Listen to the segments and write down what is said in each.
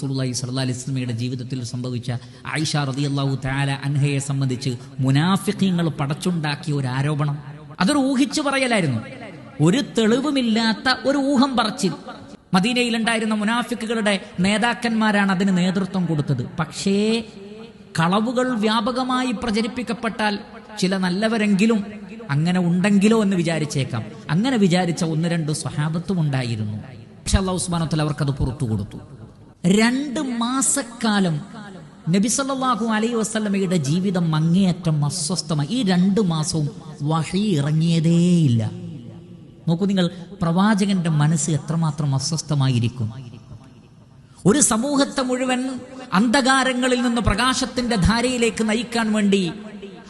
സ്വല്ലല്ലാഹി അലൈഹി വസല്ലമയുടെ ജീവിതത്തിൽ സംഭവിച്ച ആയിഷ റളിയല്ലാഹു തആല അൻഹയെ സംബന്ധിച്ച് മുനാഫിഖീങ്ങൾ പടച്ചുണ്ടാക്കിയ ഒരു ആരോപണം. അതൊരു ഊഹിച്ചു പറയലായിരുന്നു. ഒരു തെളിവുമില്ലാത്ത ഒരു ഊഹം പറച്ചിൽ. മദീനയിലുണ്ടായിരുന്ന മുനാഫിക്കുകളുടെ നേതാക്കന്മാരാണ് അതിന് നേതൃത്വം കൊടുത്തത്. പക്ഷേ കളവുകൾ വ്യാപകമായി പ്രചരിപ്പിക്കപ്പെട്ടാൽ ചില നല്ലവരെങ്കിലും അങ്ങനെ ഉണ്ടെങ്കിലോ എന്ന് വിചാരിച്ചേക്കാം. അങ്ങനെ വിചാരിച്ച ഒന്ന് രണ്ട് സ്വഹാബത്തും ഉണ്ടായിരുന്നു. പക്ഷെ അള്ളാഹു ഉസ്മാനത്തിൽ അവർക്കത് പുറത്തു കൊടുത്തു. രണ്ട് മാസക്കാലം നബിസല്ലാഹു അലൈ വസ്ലമയുടെ ജീവിതം അങ്ങേയറ്റം അസ്വസ്ഥമായി. ഈ രണ്ട് മാസവും വഹി ഇറങ്ങിയതേയില്ല നോക്കൂ നിങ്ങൾ പ്രവാചകന്റെ മനസ്സ് എത്രമാത്രം അസ്വസ്ഥമായിരിക്കും. ഒരു സമൂഹത്തെ മുഴുവൻ അന്ധകാരങ്ങളിൽ നിന്ന് പ്രകാശത്തിന്റെ ധാരയിലേക്ക് നയിക്കാൻ വേണ്ടി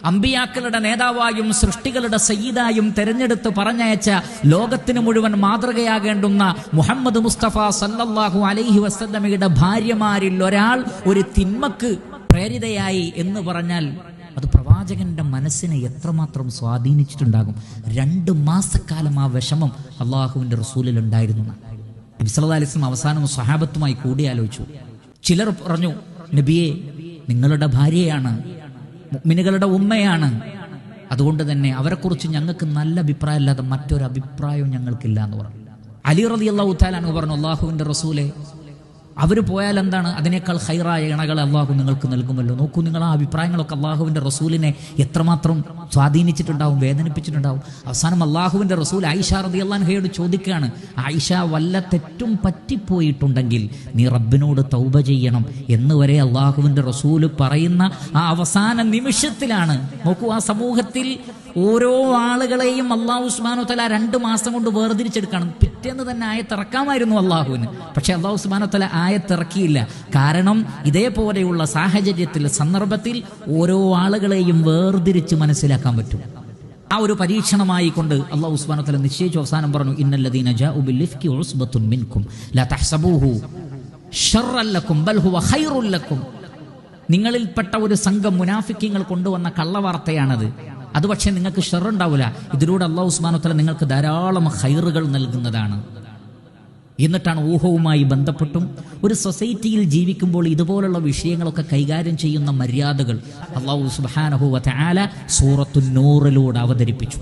അമ്പിയാക്കളുടെ നേതാവായും സൃഷ്ടികളുടെ സയ്യിദായും തെരഞ്ഞെടുത്ത് പറഞ്ഞയച്ച ലോകത്തിന് മുഴുവൻ മാതൃകയാകേണ്ടുന്ന മുഹമ്മദ് മുസ്തഫ സല്ലല്ലാഹു അലൈഹി വസല്ലമയുടെ ഭാര്യമാരിൽ ഒരാൾ ഒരു തിന്മക്ക് പ്രേരിതയായി എന്ന് പറഞ്ഞാൽ അത് പ്രവാചകന്റെ മനസ്സിനെ എത്രമാത്രം സ്വാധീനിച്ചിട്ടുണ്ടാകും? രണ്ട് മാസക്കാലം ആ വിഷമം അള്ളാഹുവിന്റെ റസൂലിൽ ഉണ്ടായിരുന്നു. നബി സല്ലല്ലാഹു അലൈഹി വസല്ലം അവസാനം സ്വഹാബത്തുമായി കൂടിയാലോചിച്ചു. ചിലർ പറഞ്ഞു നബിയെ നിങ്ങളുടെ ഭാര്യയാണ് മുഅ്മിനുകളുടെ ഉമ്മയാണ്. അതുകൊണ്ട് തന്നെ അവരെക്കുറിച്ച് ഞങ്ങൾക്ക് നല്ല അഭിപ്രായം അല്ലാതെ മറ്റൊരു അഭിപ്രായവും ഞങ്ങൾക്കില്ല എന്ന് പറഞ്ഞു. അലി റലി അള്ളാഹു താലാന്ന് പറഞ്ഞു അള്ളാഹുവിന്റെ റസൂലെ അവർ പോയാൽ എന്താണ്? അതിനേക്കാൾ ഹൈറായ ഇണകൾ അള്ളാഹു നിങ്ങൾക്ക് നൽകുമല്ലോ. നോക്കൂ നിങ്ങൾ ആ അഭിപ്രായങ്ങളൊക്കെ അള്ളാഹുവിന്റെ റസൂലിനെ എത്രമാത്രം സ്വാധീനിച്ചിട്ടുണ്ടാവും വേദനിപ്പിച്ചിട്ടുണ്ടാവും. അവസാനം അള്ളാഹുവിന്റെ റസൂൽ ആയിഷ റതി അള്ളാൻഹയോട് ചോദിക്കുകയാണ് ആയിഷ വല്ല തെറ്റും പറ്റിപ്പോയിട്ടുണ്ടെങ്കിൽ നീ റബ്ബിനോട് തൗബ ചെയ്യണം. എന്ന് വരെ അള്ളാഹുവിന്റെ റസൂൽ പറയുന്ന ആ അവസാന നിമിഷത്തിലാണ്. നോക്കൂ ആ സമൂഹത്തിൽ ഓരോ ആളുകളെയും അള്ളാഹു ഉസ്മാനു തല രണ്ട് മാസം കൊണ്ട് വേർതിരിച്ചെടുക്കണം. പിറ്റേന്ന് തന്നെ ആയത്തിറക്കാമായിരുന്നു അള്ളാഹുവിന് പക്ഷെ അള്ളാഹു ഉസ്മാനു തല ആയത്തിറക്കിയില്ല കാരണം ഇതേപോലെയുള്ള സാഹചര്യത്തിൽ സന്ദർഭത്തിൽ ഓരോ ആളുകളെയും വേർതിരിച്ച് മനസ്സിലാക്കാൻ പറ്റും. ആ ഒരു പരീക്ഷണമായി കൊണ്ട് അള്ളാഹു ഉസ്മാനു തല നിശ്ചയിച്ച അവസാനം പറഞ്ഞു ഇന്നല്ലദീന ഇഫ്കി മിൻകും ലാ തഹ്സബൂഹു നിങ്ങളിൽപ്പെട്ട ഒരു സംഘം മുനാഫിക്കങ്ങൾ കൊണ്ടുവന്ന കള്ളവാർത്തയാണത്. അത് പക്ഷേ നിങ്ങൾക്ക് ഷെറുണ്ടാവില്ല ഇതിലൂടെ അള്ളാഹു ഉസ്മാനുത്തല നിങ്ങൾക്ക് ധാരാളം ഹൈറുകൾ നൽകുന്നതാണ്. എന്നിട്ടാണ് ഊഹവുമായി ബന്ധപ്പെട്ടും ഒരു സൊസൈറ്റിയിൽ ജീവിക്കുമ്പോൾ ഇതുപോലുള്ള വിഷയങ്ങളൊക്കെ കൈകാര്യം ചെയ്യുന്ന മര്യാദകൾ അള്ളാഹു സുബാനഹുവ ആല സൂറത്തു അവതരിപ്പിച്ചു.